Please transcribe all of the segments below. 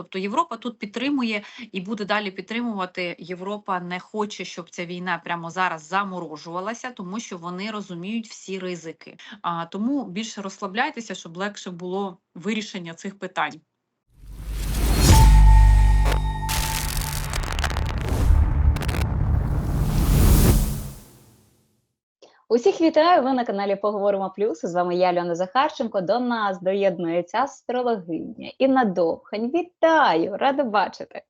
Тобто Європа тут підтримує і буде далі підтримувати. Європа не хоче, щоб ця війна прямо зараз заморожувалася, тому що вони розуміють всі ризики. А тому більше розслабляйтеся, щоб легше було вирішення цих питань. Усіх вітаю! Ви на каналі Поговоримо Плюс. З вами я, Льона Захарченко. До нас доєднується астрологиня Інна Довхань. Вітаю! Рада бачити!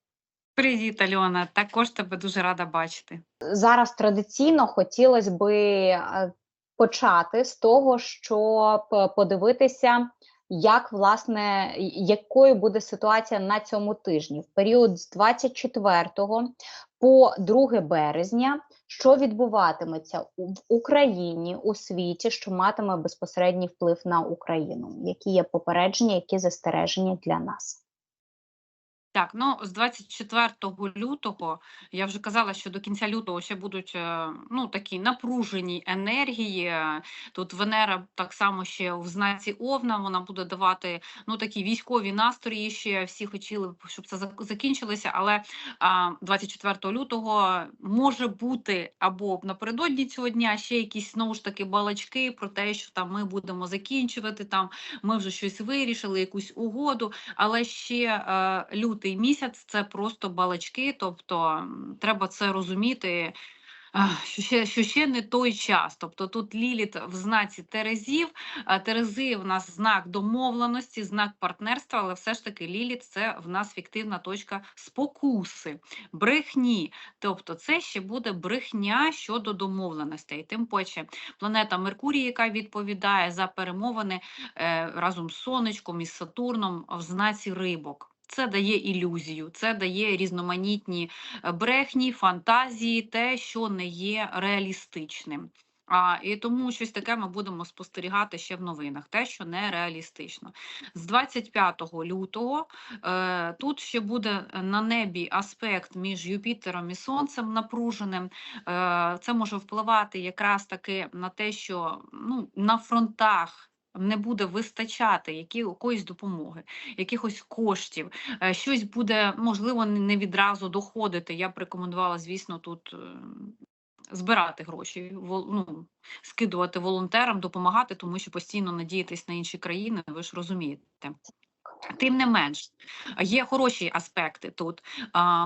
Привіт, Альона. Також тебе дуже рада бачити. Зараз традиційно хотілося би е, почати з того, щоб подивитися, як власне якою буде ситуація на цьому тижні в період з 24 по 2 березня, що відбуватиметься в Україні у світі, що матиме безпосередній вплив на Україну, які є попередження, які застереження для нас. Так, ну з 24 лютого я вже казала, що до кінця лютого ще будуть е, ну такі напружені енергії. Тут Венера так само ще в знаці Овна. Вона буде давати ну такі військові настрої. Ще всі хотіли, б, щоб це закінчилося. Але а, 24 лютого може бути або напередодні цього дня ще якісь знову ж таки балачки про те, що там ми будемо закінчувати. Там ми вже щось вирішили, якусь угоду. Але ще е, лютий місяць це просто балачки, тобто треба це розуміти. Що ще, що ще не той час. Тобто тут Ліліт в знаці Терезів. Терези в нас знак домовленості, знак партнерства, але все ж таки Ліліт це в нас фіктивна точка спокуси, брехні. Тобто це ще буде брехня щодо домовленостей. Тим паче планета Меркурій, яка відповідає за перемовини е, разом з сонечком і Сатурном в знаці рибок. Це дає ілюзію, це дає різноманітні е, брехні, фантазії, те, що не є реалістичним. А, і тому щось таке ми будемо спостерігати ще в новинах, те, що не реалістично. З 25 лютого е, тут ще буде на небі аспект між Юпітером і Сонцем напруженим. Е, це може впливати якраз таки на те, що ну, на фронтах. Не буде вистачати якоїсь допомоги, якихось коштів, е, щось буде можливо не відразу доходити. Я б рекомендувала, звісно, тут е, збирати гроші, ну, скидувати волонтерам, допомагати, тому що постійно надіятись на інші країни, ви ж розумієте. Тим не менш, є хороші аспекти тут.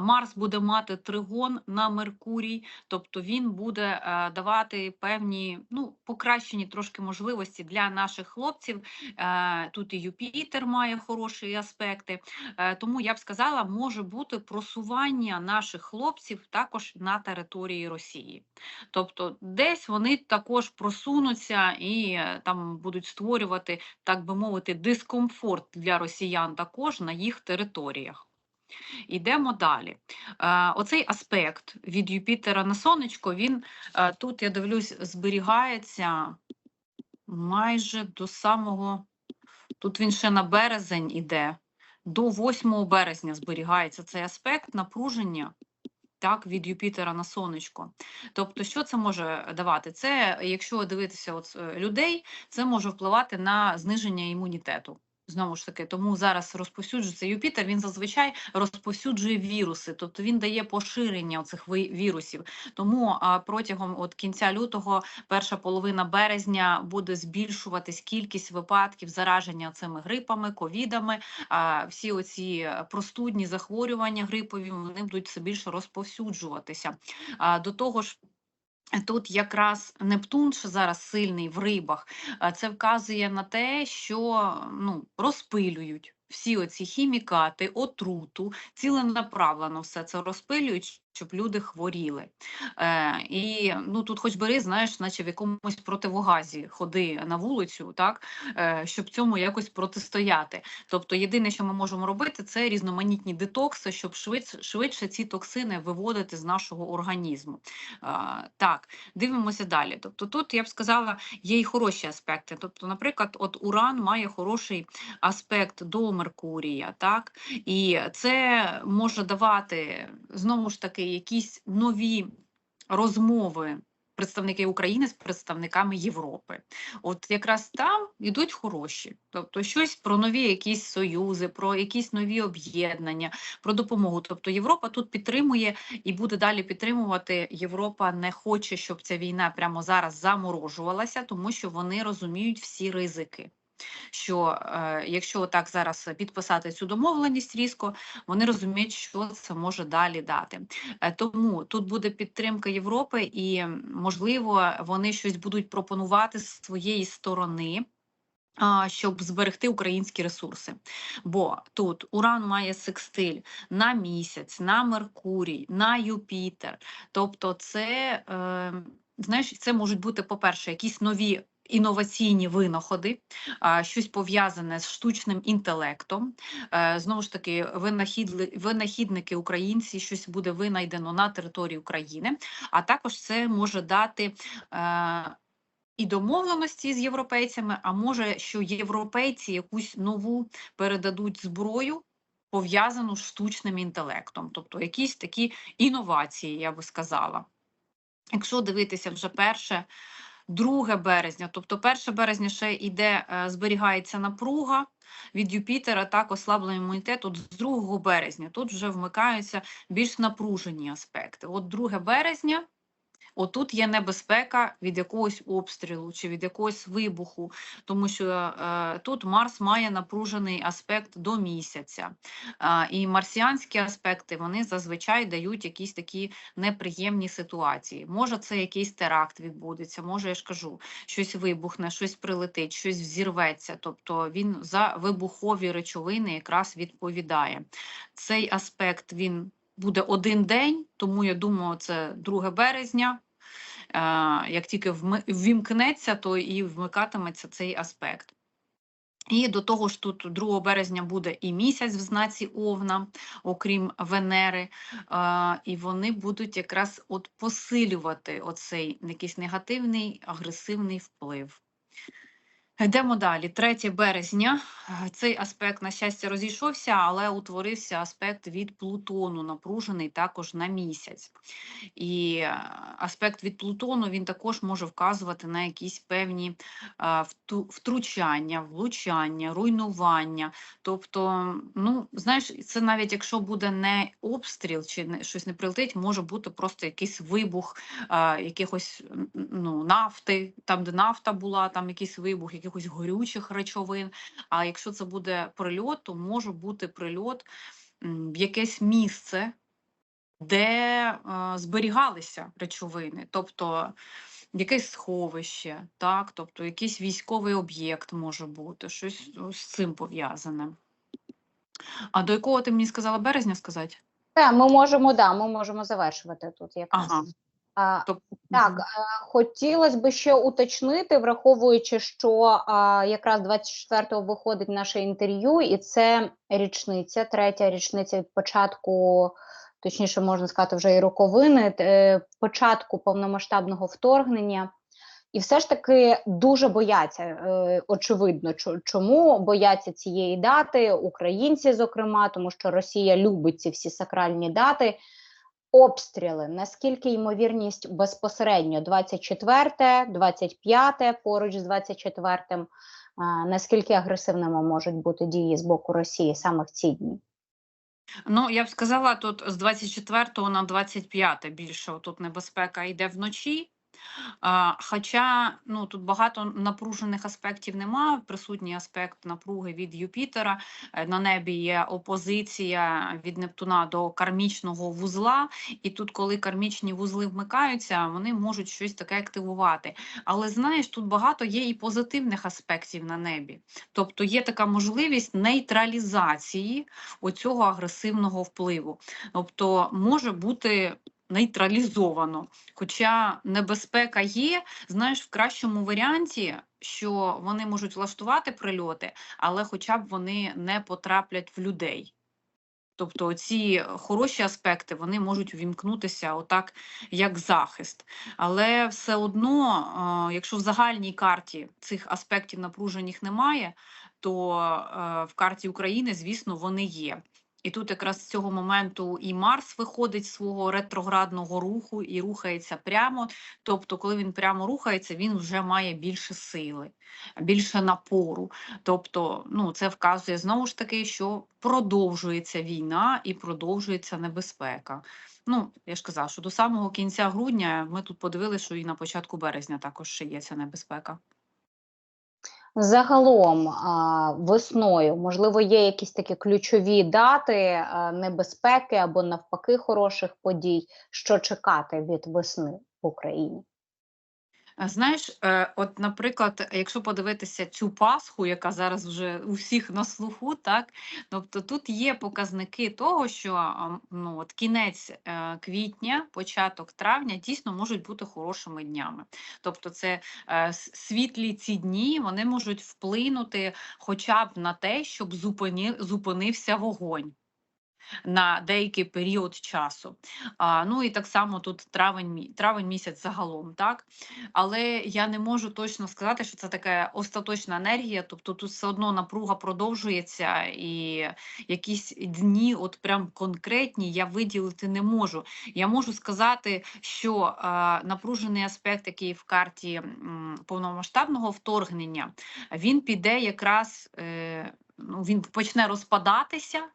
Марс буде мати тригон на Меркурій, тобто він буде е, давати певні ну, покращені трошки можливості для наших хлопців. Е, Тут і Юпітер має хороші аспекти. Е, Тому я б сказала, може бути просування наших хлопців також на території Росії. Тобто, десь вони також просунуться і там будуть створювати, так би мовити, дискомфорт для росіян також на їх територіях. Йдемо далі. Е, оцей аспект від Юпітера на сонечко, він е, тут, я дивлюсь, зберігається майже до самого. Тут він ще на березень іде, до 8 березня зберігається цей аспект напруження. Так, від Юпітера на сонечко. Тобто, що це може давати? Це, якщо дивитися от, е, людей, це може впливати на зниження імунітету. Знову ж таки, тому зараз розповсюджується Юпітер, він зазвичай розповсюджує віруси, тобто він дає поширення цих вірусів. Тому протягом от кінця лютого, перша половина березня буде збільшуватись кількість випадків зараження цими грипами, ковідами. Всі оці простудні захворювання грипові вони будуть все більше розповсюджуватися. А, до того ж. Тут якраз Нептун, що зараз сильний в рибах, це вказує на те, що ну, розпилюють всі оці хімікати, отруту, ціленаправлено все це розпилюють, щоб люди хворіли. Е, і ну, тут хоч бери, знаєш, наче в якомусь противогазі ходи на вулицю, так, е, щоб цьому якось протистояти. Тобто єдине, що ми можемо робити, це різноманітні детокси, щоб швидше, швидше ці токсини виводити з нашого організму. Е, так, дивимося далі. Тобто тут я б сказала, є і хороші аспекти. Тобто, наприклад, от Уран має хороший аспект до Меркурія, так, і це може давати знову ж таки якісь нові розмови представники України з представниками Європи. От якраз там йдуть хороші, тобто щось про нові якісь союзи, про якісь нові об'єднання, про допомогу. Тобто Європа тут підтримує і буде далі підтримувати. Європа не хоче, щоб ця війна прямо зараз заморожувалася, тому що вони розуміють всі ризики. Що е, якщо так зараз підписати цю домовленість різко, вони розуміють, що це може далі дати. Е, Тому тут буде підтримка Європи, і можливо вони щось будуть пропонувати з своєї сторони. Щоб зберегти українські ресурси, бо тут Уран має секстиль на місяць, на Меркурій, на Юпітер. Тобто, це е, знаєш, це можуть бути, по-перше, якісь нові інноваційні винаходи, щось пов'язане з штучним інтелектом. Е, Знову ж таки, винахідники українці, щось буде винайдено на території України, а також це може дати. Е, і домовленості з європейцями, а може, що європейці якусь нову передадуть зброю, пов'язану з штучним інтелектом, тобто якісь такі інновації, я би сказала. Якщо дивитися вже перше, 2 березня, тобто 1 березня ще йде, е, зберігається напруга від Юпітера, так ослаблений імунітет. От з 2 березня тут вже вмикаються більш напружені аспекти. От 2 березня. Отут є небезпека від якогось обстрілу чи від якогось вибуху, тому що е, тут Марс має напружений аспект до місяця. Е, і марсіанські аспекти вони зазвичай дають якісь такі неприємні ситуації. Може, це якийсь теракт відбудеться, може, я ж кажу, щось вибухне, щось прилетить, щось взірветься. Тобто він за вибухові речовини якраз відповідає. Цей аспект він буде один день, тому я думаю, це 2 березня. Як тільки ввімкнеться, то і вмикатиметься цей аспект. І до того ж, тут 2 березня буде і місяць в знаці Овна, окрім Венери, і вони будуть якраз от посилювати оцей якийсь негативний агресивний вплив. Йдемо далі. 3 березня. Е, Цей аспект, на щастя, розійшовся, але утворився аспект від Плутону, напружений також на місяць. І е, аспект від Плутону він також може вказувати на якісь певні е, втручання, влучання, руйнування. Тобто, ну, знаєш, це навіть якщо буде не обстріл чи щось не прилетить, може бути просто якийсь вибух якихось ну, нафти, там, де нафта була, там якийсь вибух, якихось горючих речовин. А якщо це буде прильот, то може бути прильот в якесь місце, де е, зберігалися речовини, тобто якесь сховище, так, тобто якийсь військовий об'єкт може бути, щось з цим пов'язане. А до якого ти мені сказала березня сказати? Та, ми можемо, да, ми можемо завершувати тут якраз. Ага. Так, хотілося б ще уточнити, враховуючи, що якраз 24-го виходить наше інтерв'ю, і це річниця, третя річниця від початку, точніше можна сказати, вже і роковини, е, початку повномасштабного вторгнення. І все ж таки дуже бояться, е, очевидно, чому бояться цієї дати, українці, зокрема, тому що Росія любить ці всі сакральні дати. Обстріли, наскільки ймовірність безпосередньо 24, 25 поруч з 24, а, наскільки агресивними можуть бути дії з боку Росії саме в ці дні? Ну, я б сказала, тут з 24 на 25 більше тут небезпека йде вночі. Хоча ну, тут багато напружених аспектів немає. Присутній аспект напруги від Юпітера. Е, На небі є опозиція від Нептуна до кармічного вузла. І тут, коли кармічні вузли вмикаються, вони можуть щось таке активувати. Але знаєш, тут багато є і позитивних аспектів на небі. Тобто є така можливість нейтралізації оцього агресивного впливу. Тобто може бути нейтралізовано. Хоча небезпека є, знаєш, в кращому варіанті, що вони можуть влаштувати прильоти, але хоча б вони не потраплять в людей. Тобто ці хороші аспекти вони можуть увімкнутися отак, як захист. Але все одно, якщо в загальній карті цих аспектів напружених немає, то в карті України, звісно, вони є. І тут якраз з цього моменту і Марс виходить з свого ретроградного руху і рухається прямо. Тобто, коли він прямо рухається, він вже має більше сили, більше напору. Тобто, ну, це вказує знову ж таки, що продовжується війна і продовжується небезпека. Ну, я ж казала, що до самого кінця грудня ми тут подивилися, що і на початку березня також ще є ця небезпека. Загалом весною, можливо, є якісь такі ключові дати небезпеки або навпаки хороших подій, що чекати від весни в Україні. Знаєш, е, от, наприклад, якщо подивитися цю Пасху, яка зараз вже у всіх на слуху, так тобто тут є показники того, що ну, от кінець е, квітня, початок травня дійсно можуть бути хорошими днями. Тобто, це е, світлі ці дні вони можуть вплинути хоча б на те, щоб зупинився вогонь. На деякий період часу. А, ну і так само тут травень, травень місяць загалом, так? Але я не можу точно сказати, що це така остаточна енергія. Тобто тут все одно напруга продовжується, і якісь дні, от прям конкретні, я виділити не можу. Я можу сказати, що е, напружений аспект, який в карті м, повномасштабного вторгнення, він піде якраз. Е, Ну, він почне розпадатися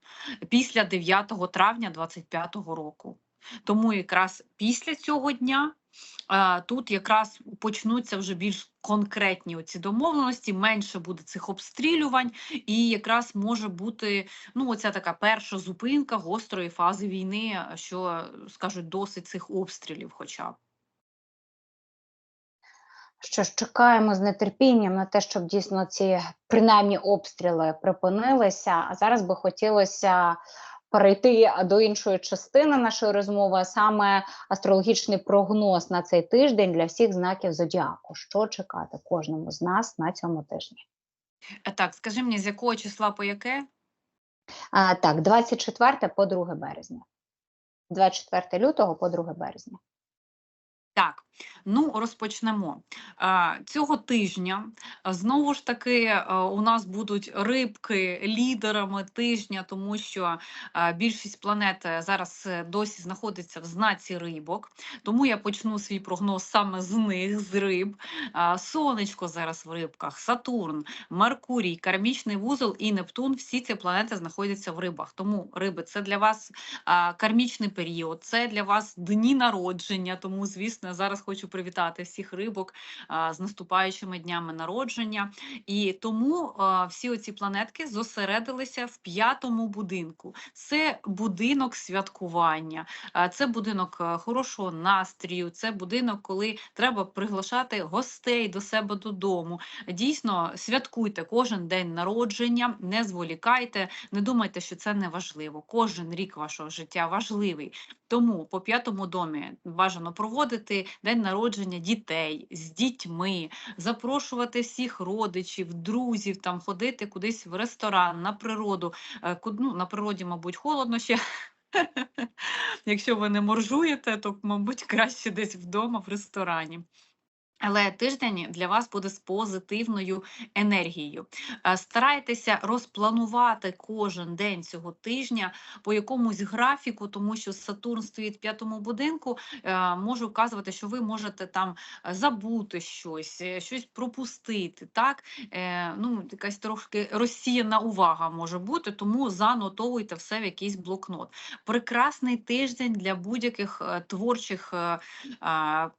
після 9 травня 2025 року. Тому якраз після цього дня а, тут якраз почнуться вже більш конкретні оці домовленості, менше буде цих обстрілювань, і якраз може бути ну, оця така перша зупинка гострої фази війни, що скажуть досить цих обстрілів, хоча б. Що ж, чекаємо з нетерпінням на те, щоб дійсно ці принаймні обстріли припинилися. А зараз би хотілося перейти до іншої частини нашої розмови, а саме астрологічний прогноз на цей тиждень для всіх знаків зодіаку. Що чекати кожному з нас на цьому тижні? Е, Так, скажи мені, з якого числа по яке? А, так, 24 по 2 березня. 24 лютого по 2 березня. Так, ну розпочнемо. Цього тижня знову ж таки у нас будуть рибки лідерами тижня, тому що більшість планет е, зараз е, досі знаходиться в знаці рибок. Тому я почну свій прогноз саме з них, з риб. Сонечко зараз в рибках, Сатурн, Меркурій, кармічний вузол і Нептун. Всі ці планети знаходяться в рибах. Тому риби це для вас кармічний період, це для вас дні народження. Тому, звісно, зараз хочу привітати всіх рибок з наступаючими днями народження. І тому всі оці планетки зосередилися в п'ятому будинку. Це будинок святкування, це будинок е, хорошого настрію, це будинок, коли треба приглашати гостей до себе додому. Дійсно, святкуйте кожен день народження, не зволікайте, не думайте, що це не важливо. Кожен рік вашого життя важливий. Тому по п'ятому домі бажано проводити день народження дітей з дітьми, запрошувати всіх родичів, друзів, там ходити кудись в ресторан, на природу. Е, Ну, на природі, мабуть, холодно ще. Якщо ви не моржуєте, то, мабуть, краще десь вдома в ресторані. Але тиждень для вас буде з позитивною енергією. Е, Старайтеся розпланувати кожен день цього тижня по якомусь графіку, тому що Сатурн стоїть в п'ятому будинку, е, може вказувати, що ви можете там е, забути щось, щось пропустити. Так? Ну, якась трошки розсіяна увага може бути, тому занотовуйте все в якийсь блокнот. Прекрасний тиждень для будь-яких творчих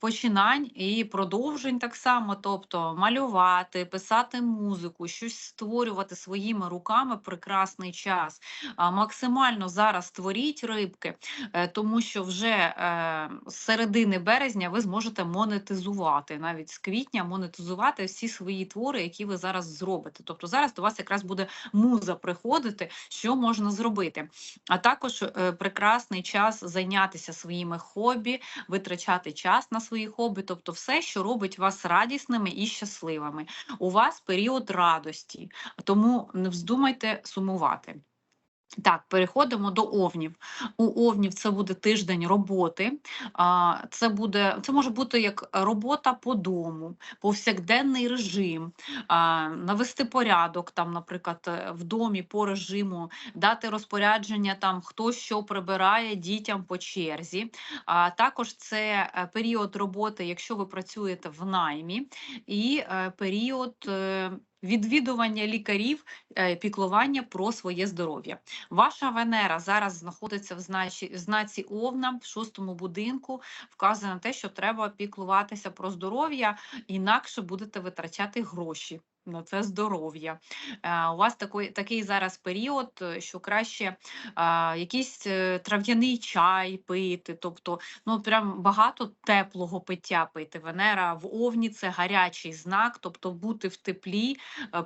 починань і продовжень так само, тобто малювати, писати музику, щось створювати своїми руками прекрасний час. Максимально зараз створіть рибки, е, тому що вже е, з середини березня ви зможете монетизувати, навіть з квітня монетизувати всі свої твори, які ви зараз зробите. Тобто зараз до вас якраз буде муза приходити, що можна зробити. А також е, прекрасний час зайнятися своїми хобі, витрачати час на свої хобі, тобто все, що робить вас радісними і щасливими. У вас період радості, тому не вздумайте сумувати. Так, переходимо до овнів. У овнів це буде тиждень роботи. Це буде, це може бути як робота по дому, повсякденний режим, навести порядок, там, наприклад, е, в домі по режиму, дати розпорядження, там хто що прибирає дітям по черзі. А також це е, період роботи, якщо ви працюєте в наймі, і е, період. Відвідування лікарів, е, піклування про своє здоров'я. Ваша Венера зараз знаходиться в знаці, в знаці Овна в шостому будинку. Вказує на те, що треба піклуватися про здоров'я, інакше будете витрачати гроші. На це здоров'я. Е, У вас такий, такий зараз період, е, що краще е, якийсь е, трав'яний чай пити, тобто ну прям багато теплого пиття пити. Венера в Овні це гарячий знак, тобто бути в теплі,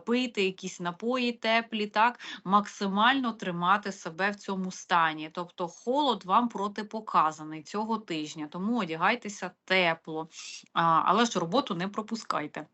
пити якісь напої теплі, так максимально тримати себе в цьому стані. Тобто холод вам протипоказаний цього тижня, тому одягайтеся тепло, а, але ж роботу не пропускайте.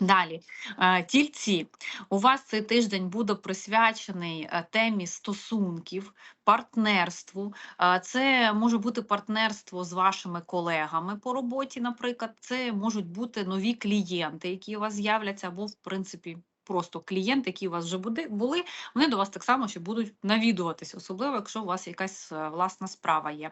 Далі, е, тільці, у вас цей тиждень буде присвячений е, темі стосунків, партнерству. Е, Це може бути партнерство з вашими колегами по роботі, наприклад, це можуть бути нові клієнти, які у вас з'являться, або, в принципі, просто клієнти, які у вас вже були, вони до вас так само ще будуть навідуватися, особливо, якщо у вас якась е, власна справа є.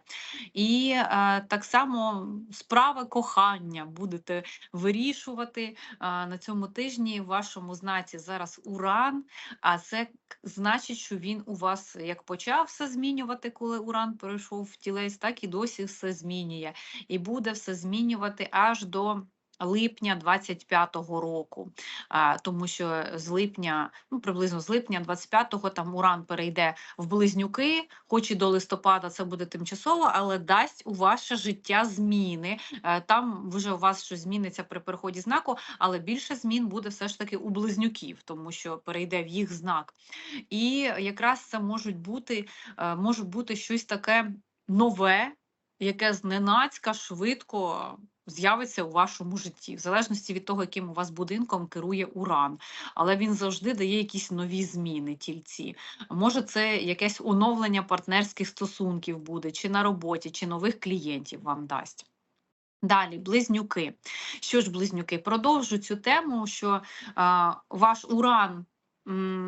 І е, так само справи кохання будете вирішувати а, на цьому тижні в вашому знаці зараз уран, а це значить, що він у вас як почав все змінювати, коли уран перейшов в тілець, так і досі все змінює. І буде все змінювати аж до. Липня 25-го року, тому що з липня, ну приблизно з липня 25-го там уран перейде в близнюки, хоч і до листопада це буде тимчасово, але дасть у ваше життя зміни. Е, Там вже у вас щось зміниться при переході знаку, але більше змін буде все ж таки у близнюків, тому що перейде в їх знак. І якраз це можуть бути, е, може бути щось таке нове, яке зненацька швидко з'явиться у вашому житті, в залежності від того, яким у вас будинком керує уран. Але він завжди дає якісь нові зміни тільці. Може, це якесь оновлення партнерських стосунків буде, чи на роботі, чи нових клієнтів вам дасть. Далі, близнюки. Що ж, близнюки, продовжу цю тему, що а, ваш уран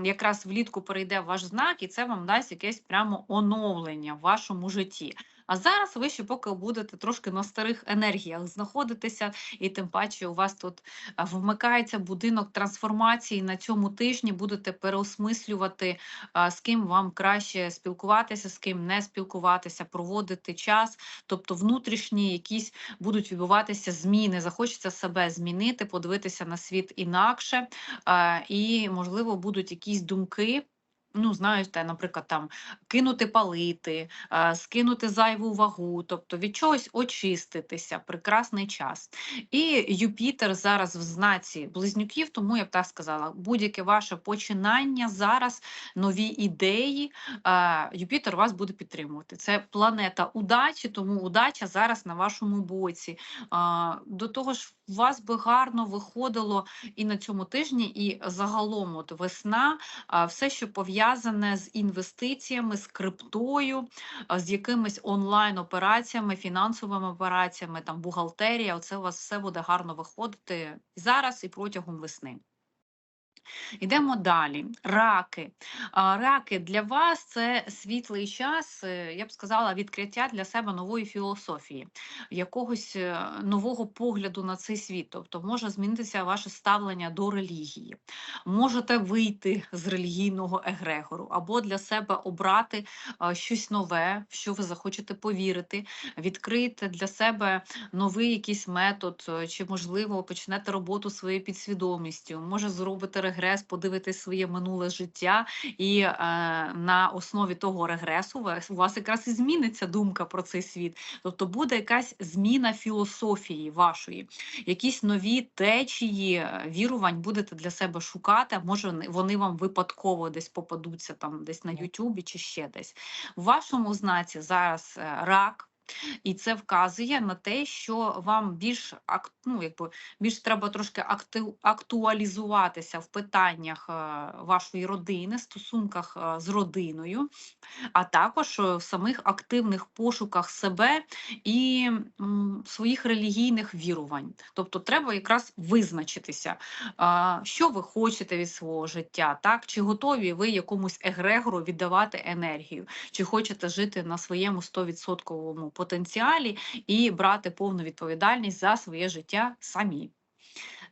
якраз влітку перейде ваш знак, і це вам дасть якесь прямо оновлення в вашому житті. А зараз ви ще поки будете трошки на старих енергіях знаходитися, і тим паче у вас тут вмикається будинок трансформації на цьому тижні. Будете переосмислювати, з ким вам краще спілкуватися, з ким не спілкуватися, проводити час, тобто внутрішні якісь будуть відбуватися зміни. Захочеться себе змінити, подивитися на світ інакше, і можливо будуть якісь думки. Ну, знаєте, наприклад, там кинути палити, скинути зайву вагу, тобто від чогось очиститися, прекрасний час. І Юпітер зараз в знаці близнюків, тому я б так сказала, будь-яке ваше починання зараз, нові ідеї, Юпітер вас буде підтримувати. Це планета удачі, тому удача зараз на вашому боці. До того ж, у вас би гарно виходило і на цьому тижні, і загалом от весна, все, що пов'язане з інвестиціями, з криптою, з якимись онлайн-операціями, фінансовими операціями, там бухгалтерія, оце у вас все буде гарно виходити зараз і протягом весни. Йдемо далі. Раки. Раки для вас це світлий час, е, я б сказала, відкриття для себе нової філософії, якогось е, нового погляду на цей світ. Тобто може змінитися ваше ставлення до релігії. Можете вийти з релігійного егрегору або для себе обрати щось нове, в що ви захочете повірити, відкрити для себе новий якийсь метод, е, чи, можливо, почнете роботу своєю підсвідомістю, може зробите регрес, подивитесь своє минуле життя, і е, на основі того регресу у вас якраз і зміниться думка про цей світ. Тобто буде якась зміна філософії вашої, якісь нові течії е, вірувань будете для себе шукати. а Може, вони- вони вам випадково десь попадуться там, десь на Ютубі чи ще десь. В вашому знаці зараз е, рак. І це вказує на те, що вам більш ну, якби, більш треба трошки актуалізуватися в питаннях е, вашої родини, стосунках е, з родиною, а також е, в самих активних пошуках себе і своїх релігійних вірувань. Тобто треба якраз визначитися, що ви хочете від свого життя, так? чи готові ви якомусь егрегору віддавати енергію, чи хочете жити на своєму 100% потенціалі і брати повну відповідальність за своє життя самі.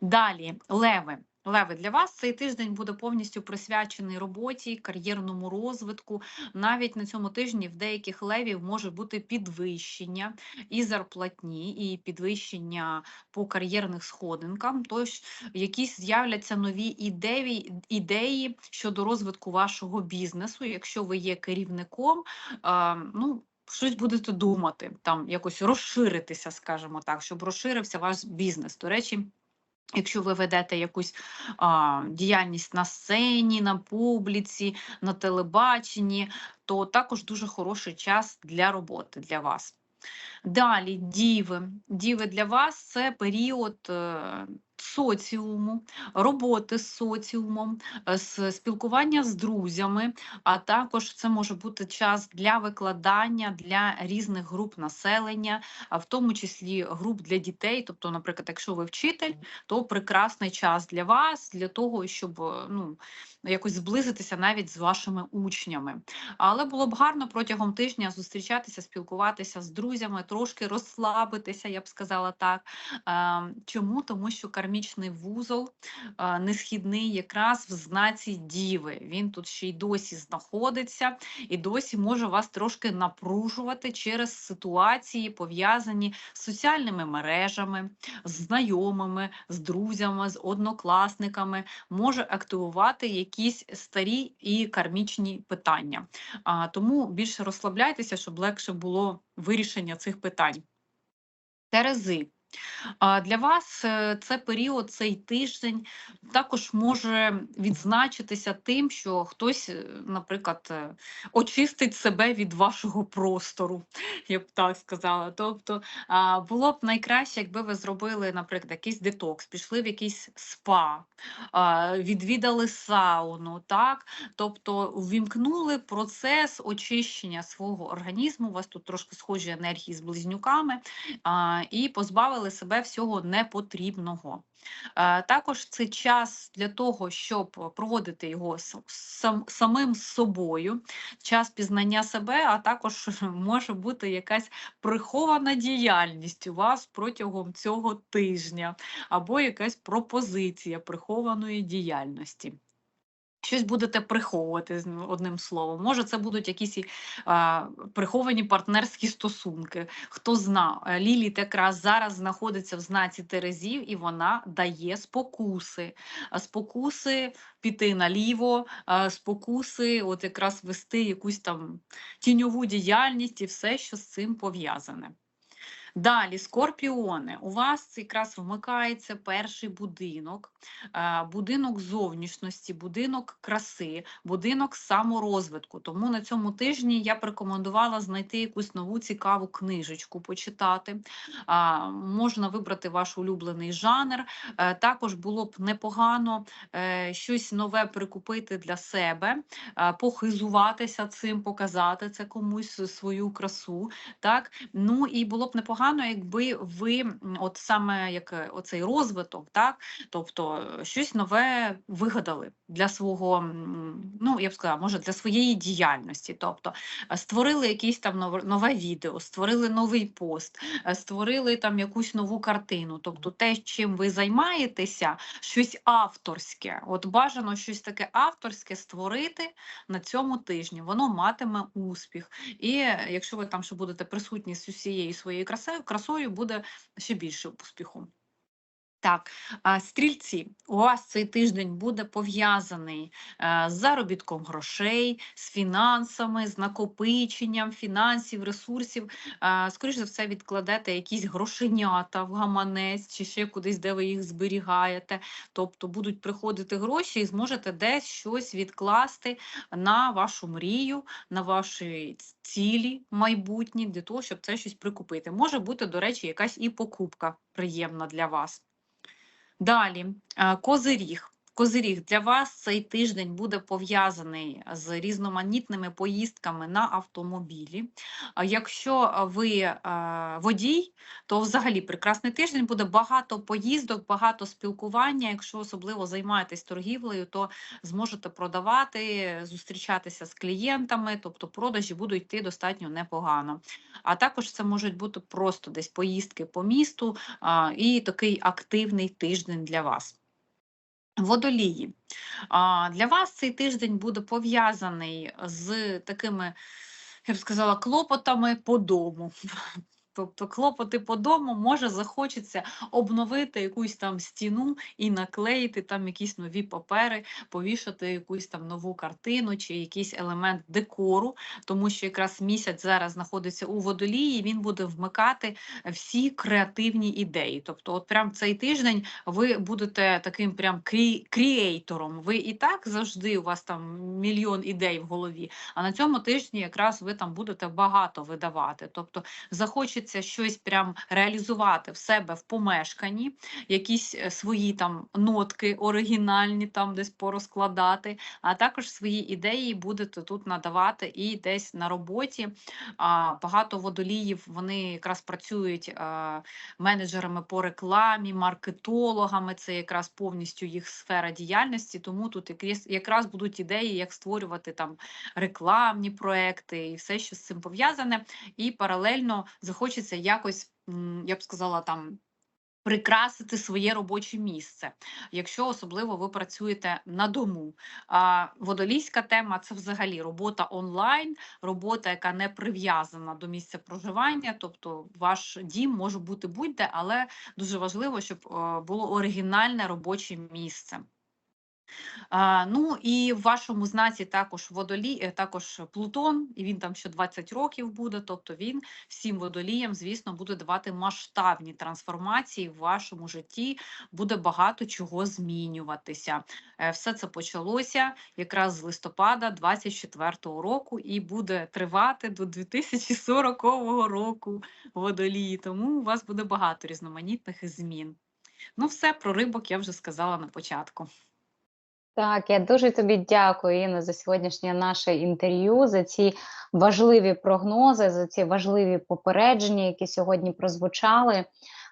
Далі, леви. Леви, для вас цей тиждень буде повністю присвячений роботі, кар'єрному розвитку. Навіть на цьому тижні в деяких левів може бути підвищення і зарплатні, і підвищення по кар'єрних сходинкам. Тож якісь з'являться нові ідеї, ідеї щодо розвитку вашого бізнесу. Якщо ви є керівником, а, ну. Щось будете думати, там якось розширитися, скажімо так, щоб розширився ваш бізнес. До речі, Якщо ви ведете якусь а, діяльність на сцені, на публіці, на телебаченні, то також дуже хороший час для роботи для вас. Далі, діви. Діви для вас це період е, соціуму, роботи з соціумом, е, з спілкування з друзями, а також це може бути час для викладання для різних груп населення, в тому числі груп для дітей. Тобто, наприклад, якщо ви вчитель, то прекрасний час для вас, для того, щоб е, ну, якось зблизитися навіть з вашими учнями. Але було б гарно протягом тижня зустрічатися, спілкуватися з друзями, трошки розслабитися, я б сказала так. Е, Чому? Тому що кармічний вузол е, несхідний якраз в знаці діви. Він тут ще й досі знаходиться і досі може вас трошки напружувати через ситуації, пов'язані з соціальними мережами, з знайомими, з друзями, з однокласниками, може активувати якісь старі і кармічні питання. А, Тому більше розслабляйтеся, щоб легше було вирішення цих питань. Терези. Для вас е, це період, цей тиждень також може відзначитися тим, що хтось, е, наприклад, е, очистить себе від вашого простору, я б так сказала. Тобто було б найкраще, якби ви зробили, наприклад, якийсь детокс, пішли в якийсь спа, відвідали сауну, так? Тобто ввімкнули процес очищення свого організму. У вас тут трошки схожі енергії з близнюками, і позбавили себе всього непотрібного. Е, Також це час для того, щоб проводити його сам, самим собою, час пізнання себе, а також може бути якась прихована діяльність у вас протягом цього тижня, або якась пропозиція прихованої діяльності. Щось будете приховувати одним словом. Може, це будуть якісь а, приховані партнерські стосунки. Хто зна, Е, Ліліт якраз зараз знаходиться в знаці Терезів, і вона дає спокуси. Спокуси піти наліво, спокуси, от якраз вести якусь там тіньову діяльність і все, що з цим пов'язане. Далі, скорпіони. У вас якраз вмикається перший будинок, е, будинок зовнішності, будинок краси, будинок саморозвитку. Тому на цьому тижні я б рекомендувала знайти якусь нову цікаву книжечку, почитати. Можна вибрати ваш улюблений жанр. Е, Також було б непогано е, щось нове прикупити для себе, похизуватися цим, показати це комусь свою красу. Так, ну і було б непогано, якби ви от саме як е, оцей розвиток, так, тобто е, щось нове вигадали для свого, ну я б сказала, може для своєї діяльності. Тобто е, створили якесь там нове відео, створили новий пост, е, створили там якусь нову картину. Тобто те, чим ви займаєтеся, щось авторське. От бажано щось таке авторське створити на цьому тижні. Воно матиме успіх. І е, якщо ви там ще будете присутні з усією своєю красою, красою буде ще більше успіху. Так, стрільці, у вас цей тиждень буде пов'язаний е, з заробітком грошей, з фінансами, з накопиченням фінансів, ресурсів. Е, Скоріш за все, відкладете якісь грошенята в гаманець чи ще кудись, де ви їх зберігаєте. Тобто будуть приходити гроші і зможете десь щось відкласти на вашу мрію, на ваші цілі майбутні, для того, щоб це щось прикупити. Може бути, до речі, якась і покупка приємна для вас. Далі, е, козиріг. Козиріг для вас цей тиждень буде пов'язаний з різноманітними поїздками на автомобілі. Якщо ви е, водій, то взагалі прекрасний тиждень буде багато поїздок, багато спілкування. Якщо особливо займаєтесь торгівлею, то зможете продавати, зустрічатися з клієнтами, тобто продажі будуть йти достатньо непогано. А також це можуть бути просто десь поїздки по місту і такий активний тиждень для вас. Водолії. Для вас цей тиждень буде пов'язаний з такими, я б сказала, клопотами по дому. Тобто клопоти по дому може захочеться обновити якусь там стіну і наклеїти там якісь нові папери, повішати якусь там нову картину чи якийсь елемент декору, тому що якраз місяць зараз знаходиться у водолії, він буде вмикати всі креативні ідеї. Тобто, от прям цей тиждень ви будете таким прям крі- кріейтором. Ви і так завжди у вас там мільйон ідей в голові. А на цьому тижні якраз ви там будете багато видавати. Тобто захочеться щось прям реалізувати в себе в помешканні, якісь е, свої там нотки оригінальні там десь порозкладати, а також свої ідеї будете тут надавати і десь на роботі. Багато водоліїв вони якраз працюють е, менеджерами по рекламі, маркетологами. Це якраз повністю їх сфера діяльності. Тому тут якраз, будуть ідеї, як створювати там рекламні проекти і все, що з цим пов'язане. І паралельно захочеться якось, я б сказала, там. Прикрасити своє робоче місце, якщо особливо ви працюєте на дому. А водолійська тема це взагалі робота онлайн, робота, яка не прив'язана до місця проживання. Тобто ваш дім може бути будь-де, але дуже важливо, щоб е, було оригінальне робоче місце. Ну і в вашому знаці також водолій, е, також Плутон, і він там ще 20 років буде. Тобто він всім водоліям, звісно, буде давати масштабні трансформації в вашому житті. Буде багато чого змінюватися. Е, Все це почалося якраз з листопада 24-го року і буде тривати до 2040 року водолії. Тому у вас буде багато різноманітних змін. Ну, все про рибок я вже сказала на початку. Так, я дуже тобі дякую, Інна, за сьогоднішнє наше інтерв'ю, за ці важливі прогнози, за ці важливі попередження, які сьогодні прозвучали.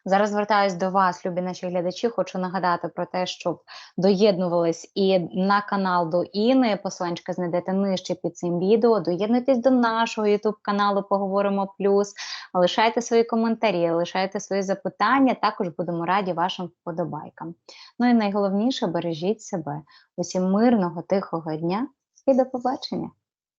Зараз звертаюсь до вас, любі наші глядачі. Хочу нагадати про те, щоб доєднувались і на канал до Інни. Посиланчика знайдете нижче під цим відео. Доєднуйтесь до нашого youtube каналу Поговоримо Плюс. Лишайте свої коментарі, лишайте свої запитання. Також будемо раді вашим вподобайкам. Ну і найголовніше бережіть себе. Усім мирного, тихого дня і до побачення!